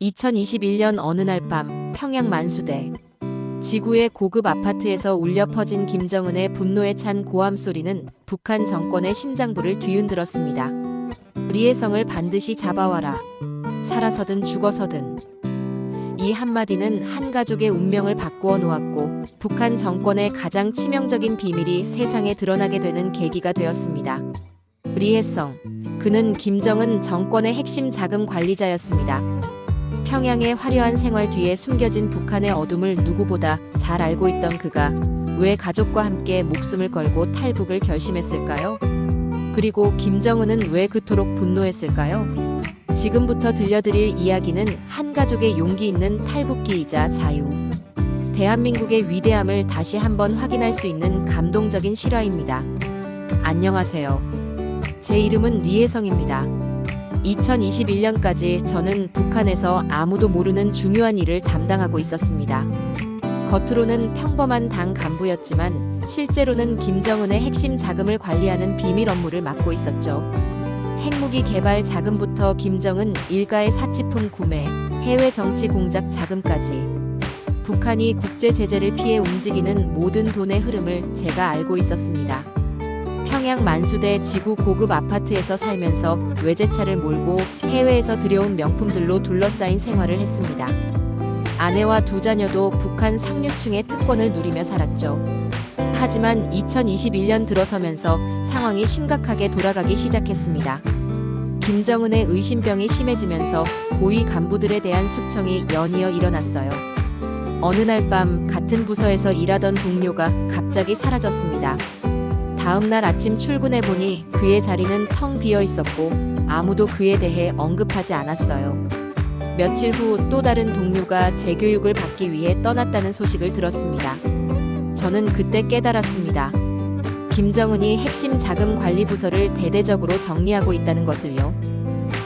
2021년 어느 날 밤 평양 만수대 지구의 고급 아파트에서 울려 퍼진 김정은의 분노에 찬 고함 소리는 북한 정권의 심장부를 뒤흔들었습니다. 우리의 성을 반드시 잡아와라. 살아서든 죽어서든. 이 한마디는 한 가족의 운명을 바꾸어 놓았고 북한 정권의 가장 치명적인 비밀이 세상에 드러나게 되는 계기가 되었습니다. 리해성. 그는 김정은 정권의 핵심 자금 관리자였습니다. 평양의 화려한 생활 뒤에 숨겨진 북한의 어둠을 누구보다 잘 알고 있던 그가 왜 가족과 함께 목숨을 걸고 탈북을 결심했을까요? 그리고 김정은은 왜 그토록 분노했을까요? 지금부터 들려드릴 이야기는 한 가족의 용기 있는 탈북기이자 자유. 대한민국의 위대함을 다시 한번 확인할 수 있는 감동적인 실화입니다. 안녕하세요. 제 이름은 리혜성입니다. 2021년까지 저는 북한에서 아무도 모르는 중요한 일을 담당하고 있었습니다. 겉으로는 평범한 당 간부였지만 실제로는 김정은의 핵심 자금을 관리하는 비밀 업무를 맡고 있었죠. 핵무기 개발 자금부터 김정은 일가의 사치품 구매, 해외 정치 공작 자금까지 북한이 국제 제재를 피해 움직이는 모든 돈의 흐름을 제가 알고 있었습니다. 평양 만수대 지구 고급 아파트에서 살면서 외제차를 몰고 해외에서 들여온 명품들로 둘러싸인 생활을 했습니다. 아내와 두 자녀도 북한 상류층의 특권을 누리며 살았죠. 하지만 2021년 들어서면서 상황이 심각하게 돌아가기 시작했습니다. 김정은의 의심병이 심해지면서 고위 간부들에 대한 숙청이 연이어 일어났어요. 어느 날 밤 같은 부서에서 일하던 동료가 갑자기 사라졌습니다. 다음 날 아침 출근해 보니 그의 자리는 텅 비어 있었고 아무도 그에 대해 언급하지 않았어요. 며칠 후 또 다른 동료가 재교육을 받기 위해 떠났다는 소식을 들었습니다. 저는 그때 깨달았습니다. 김정은이 핵심 자금 관리 부서를 대대적으로 정리하고 있다는 것을요.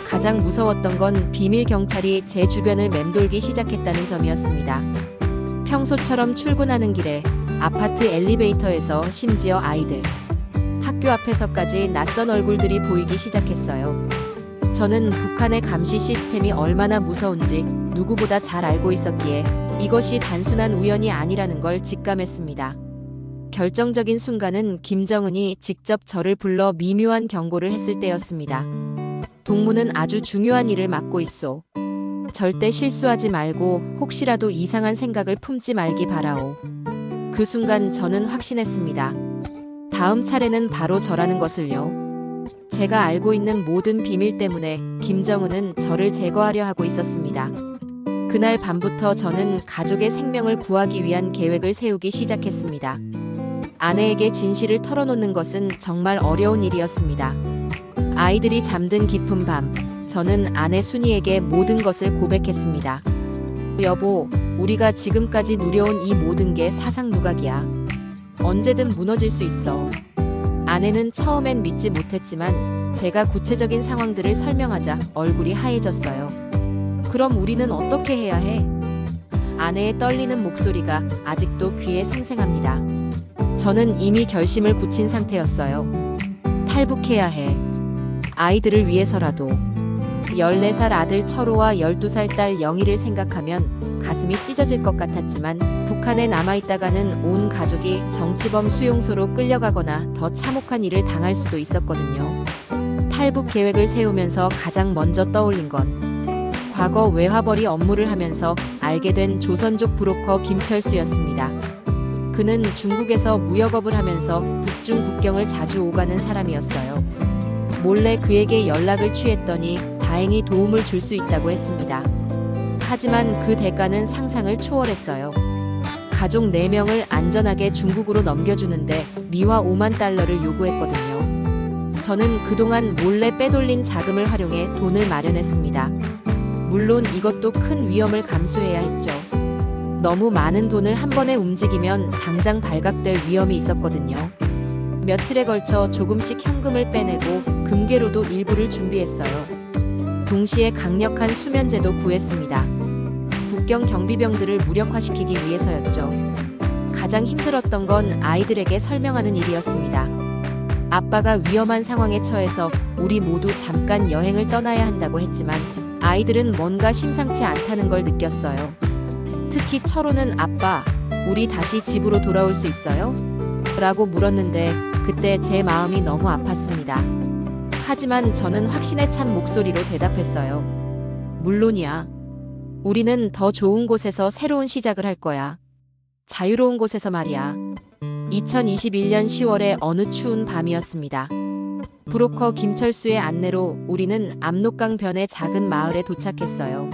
가장 무서웠던 건 비밀 경찰이 제 주변을 맴돌기 시작했다는 점이었습니다. 평소처럼 출근하는 길에 아파트 엘리베이터에서 심지어 아이들, 학교 앞에서까지 낯선 얼굴들이 보이기 시작했어요. 저는 북한의 감시 시스템이 얼마나 무서운지 누구보다 잘 알고 있었기에 이것이 단순한 우연이 아니라는 걸 직감했습니다. 결정적인 순간은 김정은이 직접 저를 불러 미묘한 경고를 했을 때였습니다. 동무는 아주 중요한 일을 맡고 있소. 절대 실수하지 말고 혹시라도 이상한 생각을 품지 말기 바라오. 그 순간 저는 확신했습니다. 다음 차례는 바로 저라는 것을요. 제가 알고 있는 모든 비밀 때문에 김정은은 저를 제거하려 하고 있었습니다. 그날 밤부터 저는 가족의 생명을 구하기 위한 계획을 세우기 시작했습니다. 아내에게 진실을 털어놓는 것은 정말 어려운 일이었습니다. 아이들이 잠든 깊은 밤, 저는 아내 순이에게 모든 것을 고백했습니다. 여보, 우리가 지금까지 누려온 이 모든 게 사상 누각이야. 언제든 무너질 수 있어. 아내는 처음엔 믿지 못했지만 제가 구체적인 상황들을 설명하자 얼굴이 하얘졌어요. 그럼 우리는 어떻게 해야 해? 아내의 떨리는 목소리가 아직도 귀에 생생합니다. 저는 이미 결심을 굳힌 상태였어요. 탈북해야 해. 아이들을 위해서라도. 14살 아들 철호와 12살 딸 영희를 생각하면 가슴이 찢어질 것 같았지만 북한에 남아있다가는 온 가족이 정치범 수용소로 끌려가거나 더 참혹한 일을 당할 수도 있었거든요. 탈북 계획을 세우면서 가장 먼저 떠올린 건 과거 외화벌이 업무를 하면서 알게 된 조선족 브로커 김철수였습니다. 그는 중국에서 무역업을 하면서 북중 국경을 자주 오가는 사람이었어요. 몰래 그에게 연락을 취했더니 다행히 도움을 줄 수 있다고 했습니다. 하지만 그 대가는 상상을 초월했어요. 가족 4명을 안전하게 중국으로 넘겨주는데 미화 5만 달러를 요구했거든요. 저는 그동안 몰래 빼돌린 자금을 활용해 돈을 마련했습니다. 물론 이것도 큰 위험을 감수해야 했죠. 너무 많은 돈을 한 번에 움직이면 당장 발각될 위험이 있었거든요. 며칠에 걸쳐 조금씩 현금을 빼내고 금괴로도 일부를 준비했어요. 동시에 강력한 수면제도 구했습니다. 국경 경비병들을 무력화시키기 위해서였죠. 가장 힘들었던 건 아이들에게 설명하는 일이었습니다. 아빠가 위험한 상황에 처해서 우리 모두 잠깐 여행을 떠나야 한다고 했지만 아이들은 뭔가 심상치 않다는 걸 느꼈어요. 특히 철호는 아빠, 우리 다시 집으로 돌아올 수 있어요? 라고 물었는데 그때 제 마음이 너무 아팠습니다. 하지만 저는 확신에 찬 목소리로 대답했어요. 물론이야. 우리는 더 좋은 곳에서 새로운 시작을 할 거야. 자유로운 곳에서 말이야. 2021년 10월의 어느 추운 밤이었습니다. 브로커 김철수의 안내로 우리는 압록강 변의 작은 마을에 도착했어요.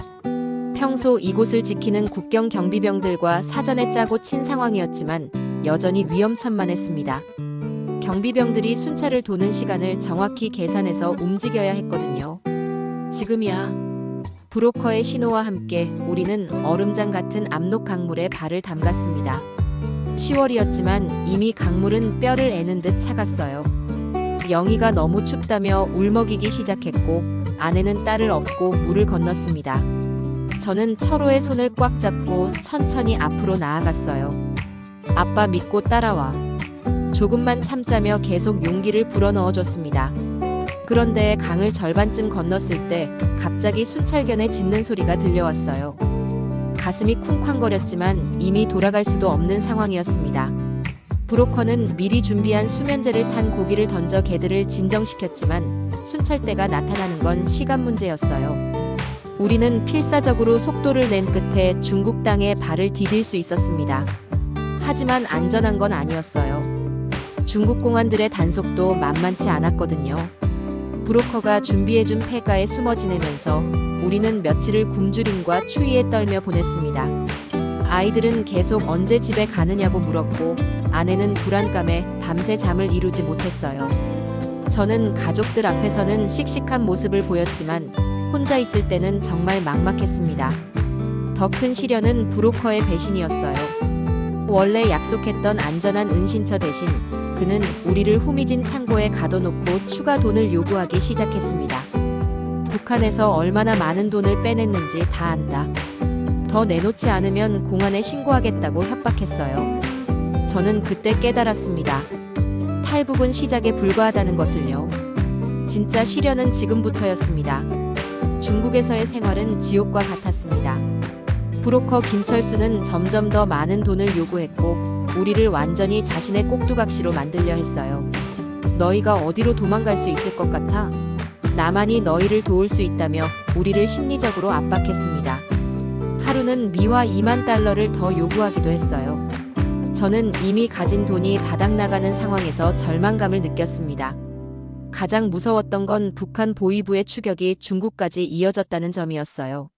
평소 이곳을 지키는 국경 경비병들과 사전에 짜고 친 상황이었지만 여전히 위험천만했습니다. 경비병들이 순찰을 도는 시간을 정확히 계산해서 움직여야 했거든요. 지금이야. 브로커의 신호와 함께 우리는 얼음장 같은 압록 강물에 발을 담갔습니다. 10월이었지만 이미 강물은 뼈를 애는 듯 차갔어요. 영희가 너무 춥다며 울먹이기 시작했고 아내는 딸을 업고 물을 건넜습니다. 저는 철호의 손을 꽉 잡고 천천히 앞으로 나아갔어요. 아빠 믿고 따라와. 조금만 참자며 계속 용기를 불어넣어줬습니다. 그런데 강을 절반쯤 건넜을 때 갑자기 순찰견의 짖는 소리가 들려왔어요. 가슴이 쿵쾅거렸지만 이미 돌아갈 수도 없는 상황이었습니다. 브로커는 미리 준비한 수면제를 탄 고기를 던져 개들을 진정시켰지만 순찰대가 나타나는 건 시간 문제였어요. 우리는 필사적으로 속도를 낸 끝에 중국 땅에 발을 디딜 수 있었습니다. 하지만 안전한 건 아니었어요. 중국 공안들의 단속도 만만치 않았거든요. 브로커가 준비해준 폐가에 숨어 지내면서 우리는 며칠을 굶주림과 추위에 떨며 보냈습니다. 아이들은 계속 언제 집에 가느냐고 물었고 아내는 불안감에 밤새 잠을 이루지 못했어요. 저는 가족들 앞에서는 씩씩한 모습을 보였지만 혼자 있을 때는 정말 막막했습니다. 더 큰 시련은 브로커의 배신이었어요. 원래 약속했던 안전한 은신처 대신 그는 우리를 후미진 창고에 가둬놓고 추가 돈을 요구하기 시작했습니다. 북한에서 얼마나 많은 돈을 빼냈는지 다 안다. 더 내놓지 않으면 공안에 신고하겠다고 협박했어요. 저는 그때 깨달았습니다. 탈북은 시작에 불과하다는 것을요. 진짜 시련은 지금부터였습니다. 중국에서의 생활은 지옥과 같았습니다. 브로커 김철수는 점점 더 많은 돈을 요구했고 우리를 완전히 자신의 꼭두각시로 만들려 했어요. 너희가 어디로 도망갈 수 있을 것 같아? 나만이 너희를 도울 수 있다며 우리를 심리적으로 압박했습니다. 하루는 미화 2만 달러를 더 요구하기도 했어요. 저는 이미 가진 돈이 바닥나가는 상황에서 절망감을 느꼈습니다. 가장 무서웠던 건 북한 보위부의 추격이 중국까지 이어졌다는 점이었어요.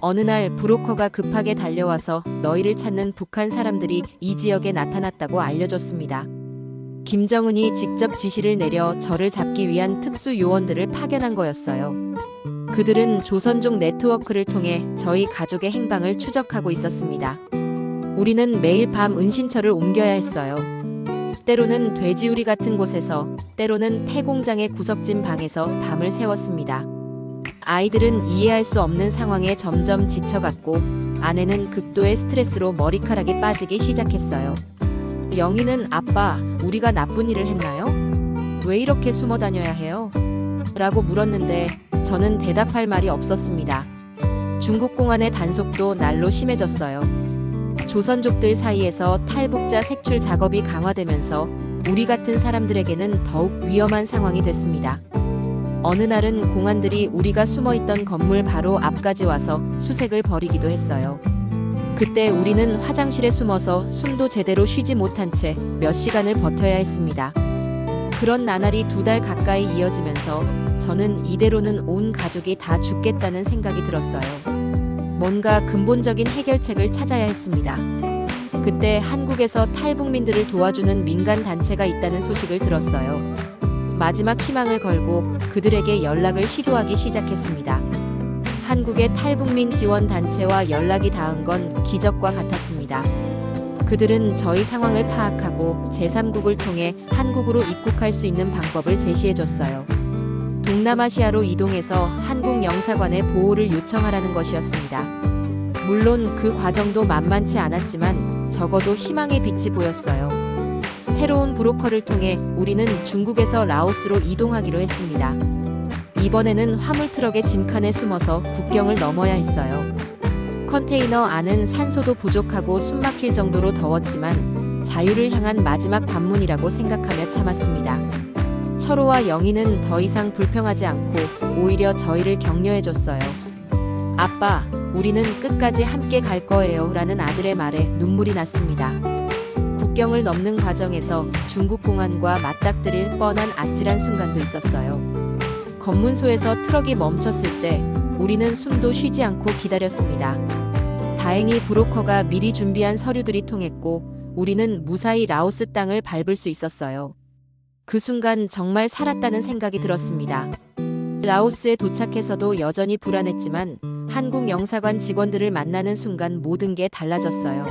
어느 날 브로커가 급하게 달려와서 너희를 찾는 북한 사람들이 이 지역에 나타났다고 알려줬습니다. 김정은이 직접 지시를 내려 저를 잡기 위한 특수 요원들을 파견한 거였어요. 그들은 조선족 네트워크를 통해 저희 가족의 행방을 추적하고 있었습니다. 우리는 매일 밤 은신처를 옮겨야 했어요. 때로는 돼지우리 같은 곳에서, 때로는 폐공장의 구석진 방에서 밤을 새웠습니다. 아이들은 이해할 수 없는 상황에 점점 지쳐갔고, 아내는 극도의 스트레스로 머리카락이 빠지기 시작했어요. 영희는 아빠, 우리가 나쁜 일을 했나요? 왜 이렇게 숨어 다녀야 해요? 라고 물었는데 저는 대답할 말이 없었습니다. 중국 공안의 단속도 날로 심해졌어요. 조선족들 사이에서 탈북자 색출 작업이 강화되면서 우리 같은 사람들에게는 더욱 위험한 상황이 됐습니다. 어느 날은 공안들이 우리가 숨어 있던 건물 바로 앞까지 와서 수색을 벌이기도 했어요. 그때 우리는 화장실에 숨어서 숨도 제대로 쉬지 못한 채 몇 시간을 버텨야 했습니다. 그런 나날이 두 달 가까이 이어지면서 저는 이대로는 온 가족이 다 죽겠다는 생각이 들었어요. 뭔가 근본적인 해결책을 찾아야 했습니다. 그때 한국에서 탈북민들을 도와주는 민간 단체가 있다는 소식을 들었어요. 마지막 희망을 걸고 그들에게 연락을 시도하기 시작했습니다. 한국의 탈북민 지원 단체와 연락이 닿은 건 기적과 같았습니다. 그들은 저희 상황을 파악하고 제3국을 통해 한국으로 입국할 수 있는 방법을 제시해 줬어요. 동남아시아로 이동해서 한국 영사관에 보호를 요청하라는 것이었습니다. 물론 그 과정도 만만치 않았지만 적어도 희망의 빛이 보였어요. 새로운 브로커를 통해 우리는 중국에서 라오스로 이동하기로 했습니다. 이번에는 화물 트럭의 짐칸에 숨어서 국경을 넘어야 했어요. 컨테이너 안은 산소도 부족하고 숨막힐 정도로 더웠지만 자유를 향한 마지막 관문이라고 생각하며 참았습니다. 철호와 영희는 더 이상 불평하지 않고 오히려 저희를 격려해줬어요. 아빠, 우리는 끝까지 함께 갈 거예요. 라는 아들의 말에 눈물이 났습니다. 국경을 넘는 과정에서 중국 공안과 맞닥뜨릴 뻔한 아찔한 순간도 있었어요. 검문소에서 트럭이 멈췄을 때 우리는 숨도 쉬지 않고 기다렸습니다. 다행히 브로커가 미리 준비한 서류들이 통했고 우리는 무사히 라오스 땅을 밟을 수 있었어요. 그 순간 정말 살았다는 생각이 들었습니다. 라오스에 도착해서도 여전히 불안했지만 한국 영사관 직원들을 만나는 순간 모든 게 달라졌어요.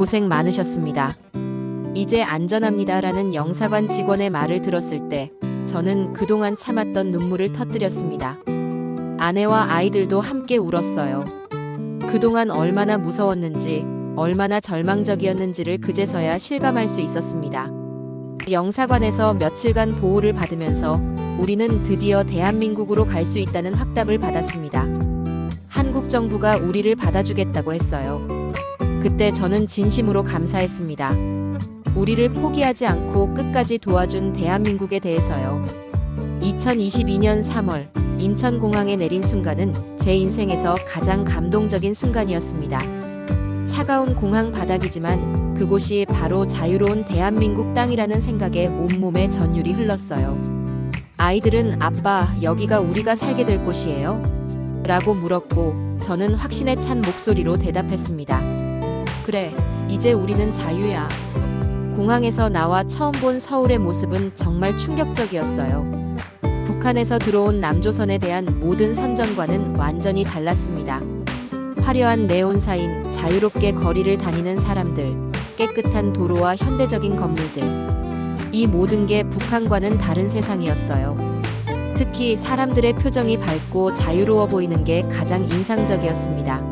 고생 많으셨습니다. 이제 안전합니다라는 영사관 직원의 말을 들었을 때 저는 그동안 참았던 눈물을 터뜨렸습니다. 아내와 아이들도 함께 울었어요. 그동안 얼마나 무서웠는지, 얼마나 절망적이었는지를 그제서야 실감할 수 있었습니다. 영사관에서 며칠간 보호를 받으면서 우리는 드디어 대한민국으로 갈 수 있다는 확답을 받았습니다. 한국 정부가 우리를 받아주겠다고 했어요. 그때 저는 진심으로 감사했습니다. 우리를 포기하지 않고 끝까지 도와준 대한민국에 대해서요. 2022년 3월 인천공항에 내린 순간은 제 인생에서 가장 감동적인 순간이었습니다. 차가운 공항 바닥이지만 그곳이 바로 자유로운 대한민국 땅이라는 생각에 온몸에 전율이 흘렀어요. 아이들은 아빠, 여기가 우리가 살게 될 곳이에요? 라고 물었고 저는 확신에 찬 목소리로 대답했습니다. 그래, 이제 우리는 자유야. 공항에서 나와 처음 본 서울의 모습은 정말 충격적이었어요. 북한에서 들어온 남조선에 대한 모든 선전과는 완전히 달랐습니다. 화려한 네온사인, 자유롭게 거리를 다니는 사람들, 깨끗한 도로와 현대적인 건물들. 이 모든 게 북한과는 다른 세상이었어요. 특히 사람들의 표정이 밝고 자유로워 보이는 게 가장 인상적이었습니다.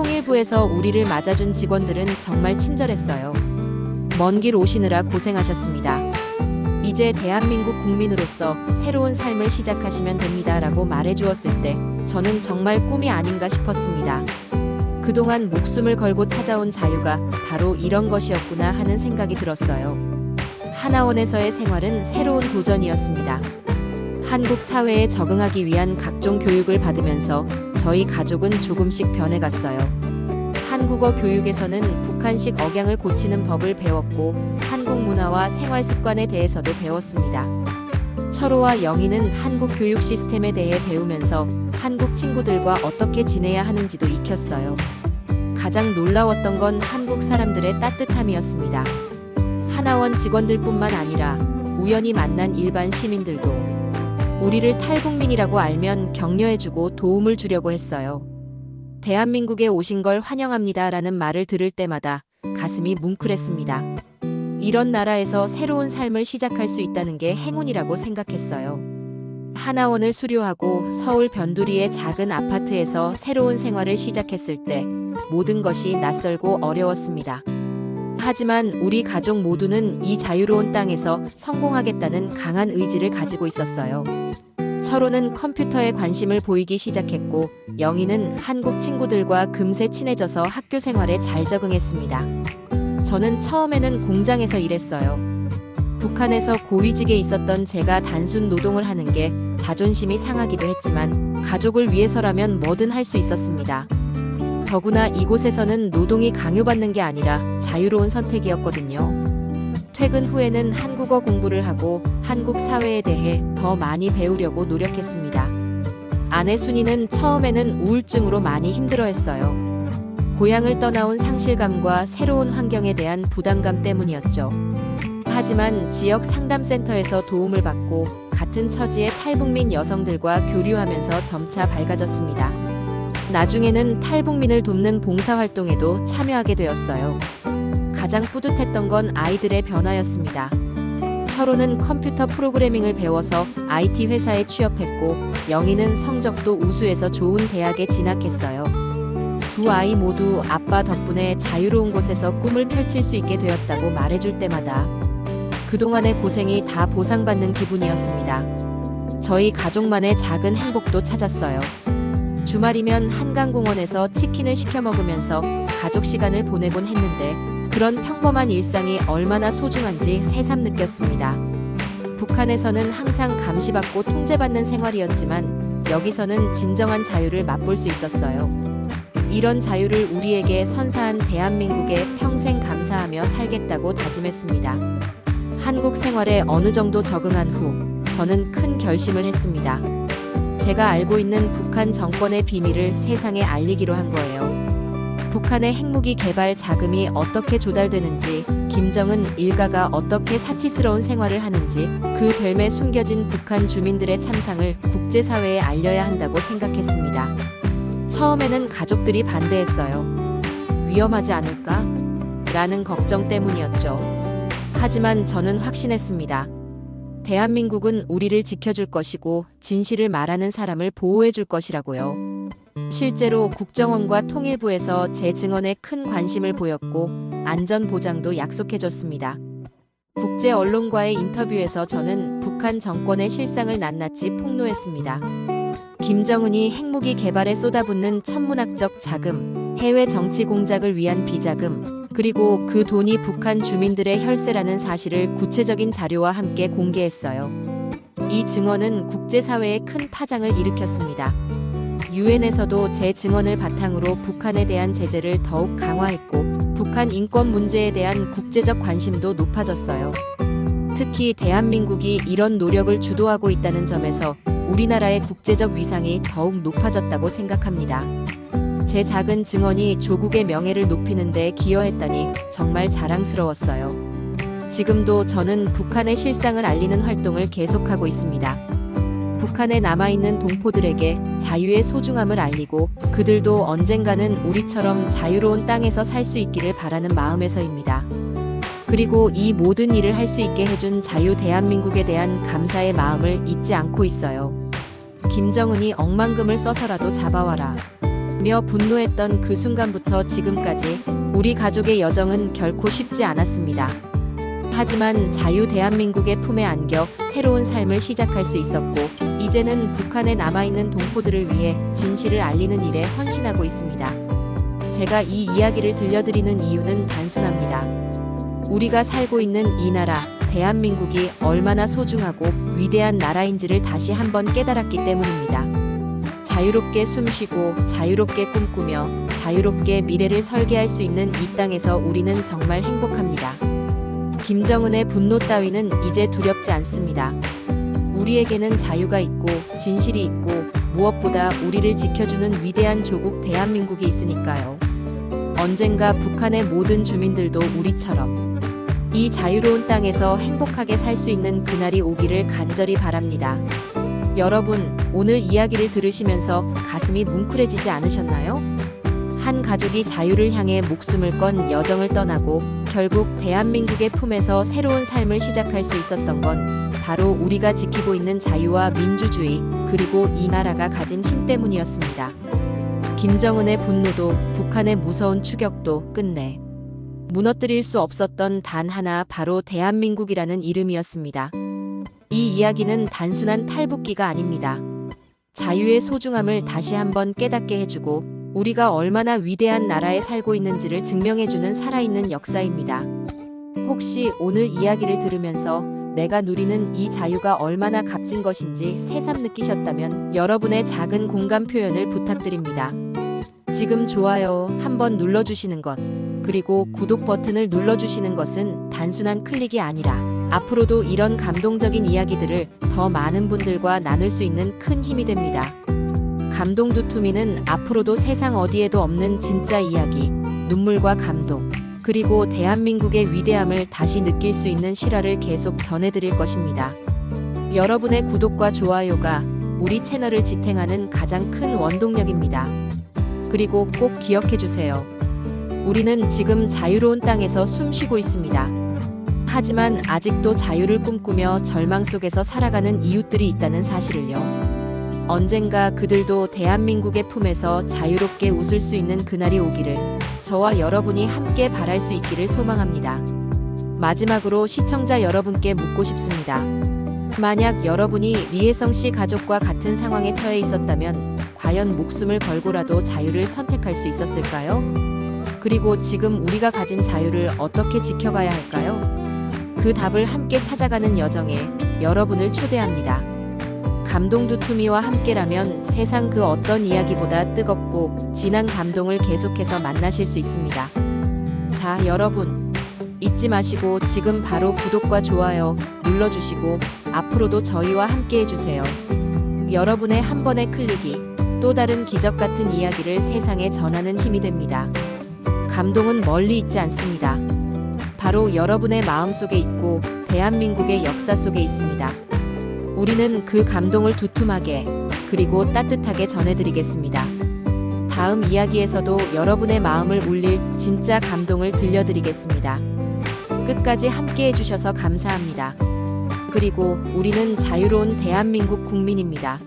통일부에서 우리를 맞아준 직원들은 정말 친절했어요. 먼 길 오시느라 고생하셨습니다. 이제 대한민국 국민으로서 새로운 삶을 시작하시면 됩니다 라고 말해주었을 때 저는 정말 꿈이 아닌가 싶었습니다. 그동안 목숨을 걸고 찾아온 자유가 바로 이런 것이었구나 하는 생각이 들었어요. 하나원에서의 생활은 새로운 도전이었습니다. 한국 사회에 적응하기 위한 각종 교육을 받으면서 저희 가족은 조금씩 변해갔어요. 한국어 교육에서는 북한식 억양을 고치는 법을 배웠고 한국 문화와 생활 습관에 대해서도 배웠습니다. 철호와 영희는 한국 교육 시스템에 대해 배우면서 한국 친구들과 어떻게 지내야 하는지도 익혔어요. 가장 놀라웠던 건 한국 사람들의 따뜻함이었습니다. 하나원 직원들뿐만 아니라 우연히 만난 일반 시민들도 우리를 탈북민이라고 알면 격려해주고 도움을 주려고 했어요. 대한민국에 오신 걸 환영합니다 라는 말을 들을 때마다 가슴이 뭉클했습니다. 이런 나라에서 새로운 삶을 시작할 수 있다는 게 행운이라고 생각했어요. 하나원을 수료하고 서울 변두리의 작은 아파트에서 새로운 생활을 시작했을 때 모든 것이 낯설고 어려웠습니다. 하지만 우리 가족 모두는 이 자유로운 땅에서 성공하겠다는 강한 의지를 가지고 있었어요. 철호는 컴퓨터에 관심을 보이기 시작했고 영희는 한국 친구들과 금세 친해져서 학교 생활에 잘 적응했습니다. 저는 처음에는 공장에서 일했어요. 북한에서 고위직에 있었던 제가 단순 노동을 하는 게 자존심이 상하기도 했지만 가족을 위해서라면 뭐든 할 수 있었습니다. 더구나 이곳에서는 노동이 강요받는 게 아니라 자유로운 선택이었거든요. 퇴근 후에는 한국어 공부를 하고 한국 사회에 대해 더 많이 배우려고 노력했습니다. 아내 순이는 처음에는 우울증으로 많이 힘들어했어요. 고향을 떠나온 상실감과 새로운 환경에 대한 부담감 때문이었죠. 하지만 지역 상담센터에서 도움을 받고 같은 처지의 탈북민 여성들과 교류하면서 점차 밝아졌습니다. 나중에는 탈북민을 돕는 봉사활동에도 참여하게 되었어요. 가장 뿌듯했던 건 아이들의 변화였습니다. 철호는 컴퓨터 프로그래밍을 배워서 IT 회사에 취업했고 영희는 성적도 우수해서 좋은 대학에 진학했어요. 두 아이 모두 아빠 덕분에 자유로운 곳에서 꿈을 펼칠 수 있게 되었다고 말해줄 때마다 그동안의 고생이 다 보상받는 기분이었습니다. 저희 가족만의 작은 행복도 찾았어요. 주말이면 한강공원에서 치킨을 시켜 먹으면서 가족 시간을 보내곤 했는데 그런 평범한 일상이 얼마나 소중한지 새삼 느꼈습니다. 북한에서는 항상 감시받고 통제받는 생활이었지만 여기서는 진정한 자유를 맛볼 수 있었어요. 이런 자유를 우리에게 선사한 대한민국에 평생 감사하며 살겠다고 다짐했습니다. 한국 생활에 어느 정도 적응한 후 저는 큰 결심을 했습니다. 제가 알고 있는 북한 정권의 비밀을 세상에 알리기로 한 거예요. 북한의 핵무기 개발 자금이 어떻게 조달되는지, 김정은 일가가 어떻게 사치스러운 생활을 하는지, 그 됨에 숨겨진 북한 주민들의 참상을 국제사회에 알려야 한다고 생각했습니다. 처음에는 가족들이 반대했어요. 위험하지 않을까? 라는 걱정 때문이었죠. 하지만 저는 확신했습니다. 대한민국은 우리를 지켜줄 것이고 진실을 말하는 사람을 보호해줄 것이라고요. 실제로 국정원과 통일부에서 제 증언에 큰 관심을 보였고 안전 보장도 약속해줬습니다. 국제 언론과의 인터뷰에서 저는 북한 정권의 실상을 낱낱이 폭로했습니다. 김정은이 핵무기 개발에 쏟아붓는 천문학적 자금, 해외 정치 공작을 위한 비자금, 그리고 그 돈이 북한 주민들의 혈세라는 사실을 구체적인 자료와 함께 공개했어요. 이 증언은 국제사회에 큰 파장을 일으켰습니다. 유엔에서도 제 증언을 바탕으로 북한에 대한 제재를 더욱 강화했고 북한 인권 문제에 대한 국제적 관심도 높아졌어요. 특히 대한민국이 이런 노력을 주도하고 있다는 점에서 우리나라의 국제적 위상이 더욱 높아졌다고 생각합니다. 제 작은 증언이 조국의 명예를 높이는 데 기여했다니 정말 자랑스러웠어요. 지금도 저는 북한의 실상을 알리는 활동을 계속하고 있습니다. 북한에 남아있는 동포들에게 자유의 소중함을 알리고 그들도 언젠가는 우리처럼 자유로운 땅에서 살 수 있기를 바라는 마음에서입니다. 그리고 이 모든 일을 할 수 있게 해준 자유 대한민국에 대한 감사의 마음을 잊지 않고 있어요. 김정은이 억만금을 써서라도 잡아와라. 며 분노했던 그 순간부터 지금까지 우리 가족의 여정은 결코 쉽지 않았습니다. 하지만 자유 대한민국의 품에 안겨 새로운 삶을 시작할 수 있었고 이제는 북한에 남아있는 동포들을 위해 진실을 알리는 일에 헌신하고 있습니다. 제가 이 이야기를 들려드리는 이유는 단순합니다. 우리가 살고 있는 이 나라, 대한민국이 얼마나 소중하고 위대한 나라인지를 다시 한번 깨달았기 때문입니다. 자유롭게 숨쉬고 자유롭게 꿈꾸며 자유롭게 미래를 설계할 수 있는 이 땅에서 우리는 정말 행복합니다. 김정은의 분노 따위는 이제 두렵지 않습니다. 우리에게는 자유가 있고 진실이 있고 무엇보다 우리를 지켜주는 위대한 조국 대한민국이 있으니까요. 언젠가 북한의 모든 주민들도 우리처럼 이 자유로운 땅에서 행복하게 살 수 있는 그날이 오기를 간절히 바랍니다. 여러분, 오늘 이야기를 들으시면서 가슴이 뭉클해지지 않으셨나요? 한 가족이 자유를 향해 목숨을 건 여정을 떠나고 결국 대한민국의 품에서 새로운 삶을 시작할 수 있었던 건 바로 우리가 지키고 있는 자유와 민주주의 그리고 이 나라가 가진 힘 때문이었습니다. 김정은의 분노도 북한의 무서운 추격도 끝내 무너뜨릴 수 없었던 단 하나 바로 대한민국이라는 이름이었습니다. 이 이야기는 단순한 탈북기가 아닙니다. 자유의 소중함을 다시 한번 깨닫게 해주고 우리가 얼마나 위대한 나라에 살고 있는지를 증명해주는 살아있는 역사입니다. 혹시 오늘 이야기를 들으면서 내가 누리는 이 자유가 얼마나 값진 것인지 새삼 느끼셨다면 여러분의 작은 공감 표현을 부탁드립니다. 지금 좋아요 한번 눌러주시는 것, 그리고 구독 버튼을 눌러주시는 것은 단순한 클릭이 아니라 앞으로도 이런 감동적인 이야기들을 더 많은 분들과 나눌 수 있는 큰 힘이 됩니다. 감동 두투미는 앞으로도 세상 어디에도 없는 진짜 이야기, 눈물과 감동, 그리고 대한민국의 위대함을 다시 느낄 수 있는 실화를 계속 전해드릴 것입니다. 여러분의 구독과 좋아요가 우리 채널을 지탱하는 가장 큰 원동력입니다. 그리고 꼭 기억해 주세요. 우리는 지금 자유로운 땅에서 숨 쉬고 있습니다. 하지만 아직도 자유를 꿈꾸며 절망 속에서 살아가는 이웃들이 있다는 사실을요. 언젠가 그들도 대한민국의 품에서 자유롭게 웃을 수 있는 그날이 오기를 저와 여러분이 함께 바랄 수 있기를 소망합니다. 마지막으로 시청자 여러분께 묻고 싶습니다. 만약 여러분이 리혜성 씨 가족과 같은 상황에 처해 있었다면 과연 목숨을 걸고라도 자유를 선택할 수 있었을까요? 그리고 지금 우리가 가진 자유를 어떻게 지켜가야 할까요? 그 답을 함께 찾아가는 여정에 여러분을 초대합니다. 감동 두투미와 함께라면 세상 그 어떤 이야기보다 뜨겁고 진한 감동을 계속해서 만나실 수 있습니다. 자, 여러분. 잊지 마시고 지금 바로 구독과 좋아요 눌러주시고 앞으로도 저희와 함께 해주세요. 여러분의 한 번의 클릭이 또 다른 기적 같은 이야기를 세상에 전하는 힘이 됩니다. 감동은 멀리 있지 않습니다. 바로 여러분의 마음 속에 있고 대한민국의 역사 속에 있습니다. 우리는 그 감동을 두툼하게 그리고 따뜻하게 전해드리겠습니다. 다음 이야기에서도 여러분의 마음을 울릴 진짜 감동을 들려드리겠습니다. 끝까지 함께 해주셔서 감사합니다. 그리고 우리는 자유로운 대한민국 국민입니다.